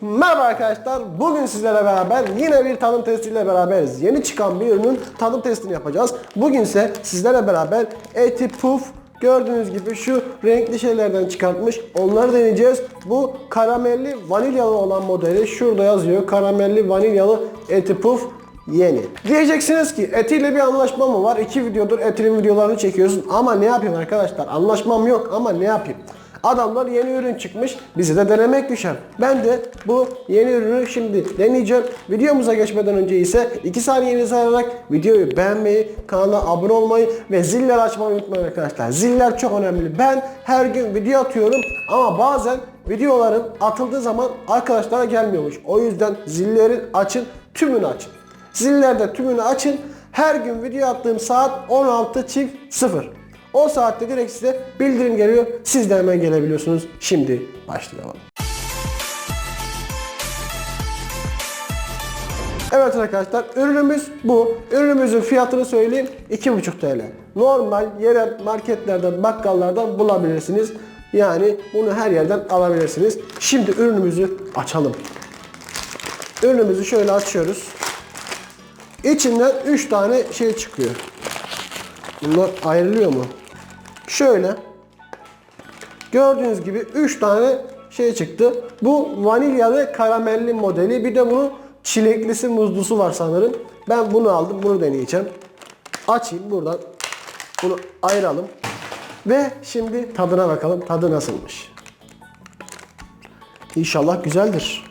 Merhaba arkadaşlar. Bugün sizlerle beraber yine bir tadım testiyle beraberiz. Yeni çıkan bir ürünün tadım testini yapacağız. Bugün ise sizlerle beraber Eti Puff gördüğünüz gibi şu renkli şeylerden çıkartmış. Onları deneyeceğiz. Bu karamelli vanilyalı olan modeli şurada yazıyor. Karamelli vanilyalı Eti Puff yeni. Diyeceksiniz ki etiyle bir anlaşma mı var? İki videodur etinin videolarını çekiyorsun ama ne yapayım arkadaşlar? Anlaşmam yok ama ne yapayım? Adamlar yeni ürün çıkmış. Bize de denemek düşer. Ben de bu yeni ürünü şimdi deneyeceğim. Videomuza geçmeden önce ise 2 saniyenizi ayırarak videoyu beğenmeyi, kanala abone olmayı ve zilleri açmayı unutmayın arkadaşlar. Ziller çok önemli. Ben her gün video atıyorum ama bazen videoların atıldığı zaman arkadaşlara gelmiyormuş. O yüzden zilleri açın, tümünü açın. Zillerde tümünü açın. Her gün video attığım saat 16 çift 0. O saatte direkt size bildirim geliyor. Siz de hemen gelebiliyorsunuz. Şimdi başlayalım. Evet arkadaşlar ürünümüz bu. Ürünümüzün fiyatını söyleyeyim 2,5 TL. Normal yerel marketlerden, bakkallardan bulabilirsiniz. Yani bunu her yerden alabilirsiniz. Şimdi ürünümüzü açalım. Ürünümüzü şöyle açıyoruz. İçinden 3 tane şey çıkıyor. Bunlar ayrılıyor mu? Şöyle. Gördüğünüz gibi 3 tane şey çıktı. Bu vanilyalı karamelli modeli. Bir de bunun çileklisi muzlusu var sanırım. Ben bunu aldım. Bunu deneyeceğim. Açayım buradan. Bunu ayıralım. Ve şimdi tadına bakalım. Tadı nasılmış. İnşallah güzeldir.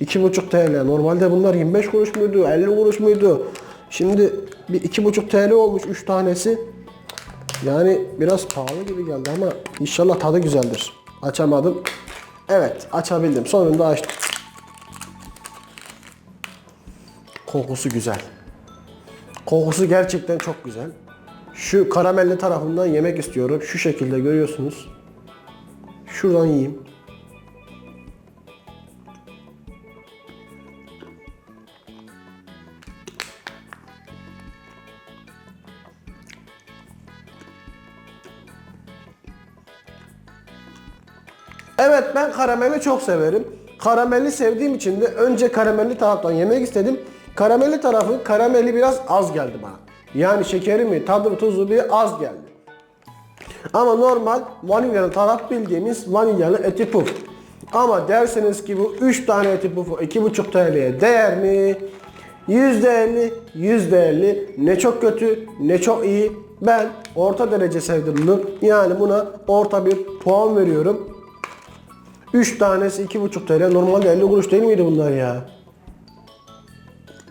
2,5 TL. Normalde bunlar 25 kuruş muydu? 50 kuruş muydu? Şimdi bir 2,5 TL olmuş 3 tanesi. Yani biraz pahalı gibi geldi ama inşallah tadı güzeldir. Açamadım. Evet açabildim. Sonunda açtım. Kokusu güzel. Kokusu gerçekten çok güzel. Şu karamelli tarafından yemek istiyorum. Şu şekilde görüyorsunuz. Şuradan yiyeyim. Evet ben karameli çok severim. Karamelli sevdiğim için de önce karamelli taraftan yemek istedim. Karamelli tarafı karameli biraz az geldi bana. Yani şekeri mi tadı tuzu bir az geldi. Ama normal vanilyalı taraf bildiğimiz vanilyalı eti puf. Ama derseniz ki bu 3 tane eti pufu 2,5 TL'ye değer mi? %50, %50 ne çok kötü ne çok iyi. Ben orta derece sevdim bunu. Yani buna orta bir puan veriyorum. 3 tanesi 2,5 TL. Normalde 50 kuruş değil miydi bunlar ya?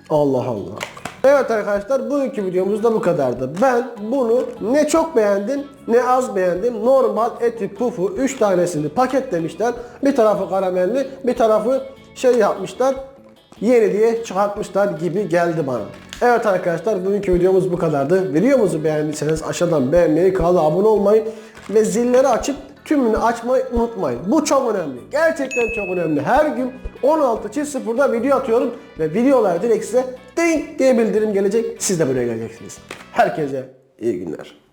Allah Allah. Evet arkadaşlar bugünkü videomuz da bu kadardı. Ben bunu ne çok beğendim ne az beğendim. Normal eti pufu 3 tanesini paketlemişler. Bir tarafı karamelli bir tarafı şey yapmışlar. Yeni diye çıkartmışlar gibi geldi bana. Evet arkadaşlar bugünkü videomuz bu kadardı. Videomuzu beğendiyseniz aşağıdan beğenmeyi, kanala abone olmayı ve zilleri açıp tümünü açmayı unutmayın. Bu çok önemli. Gerçekten çok önemli. Her gün 16.00'da video atıyorum ve videolar direkt size ding diye bildirim gelecek. Siz de buraya geleceksiniz. Herkese iyi günler.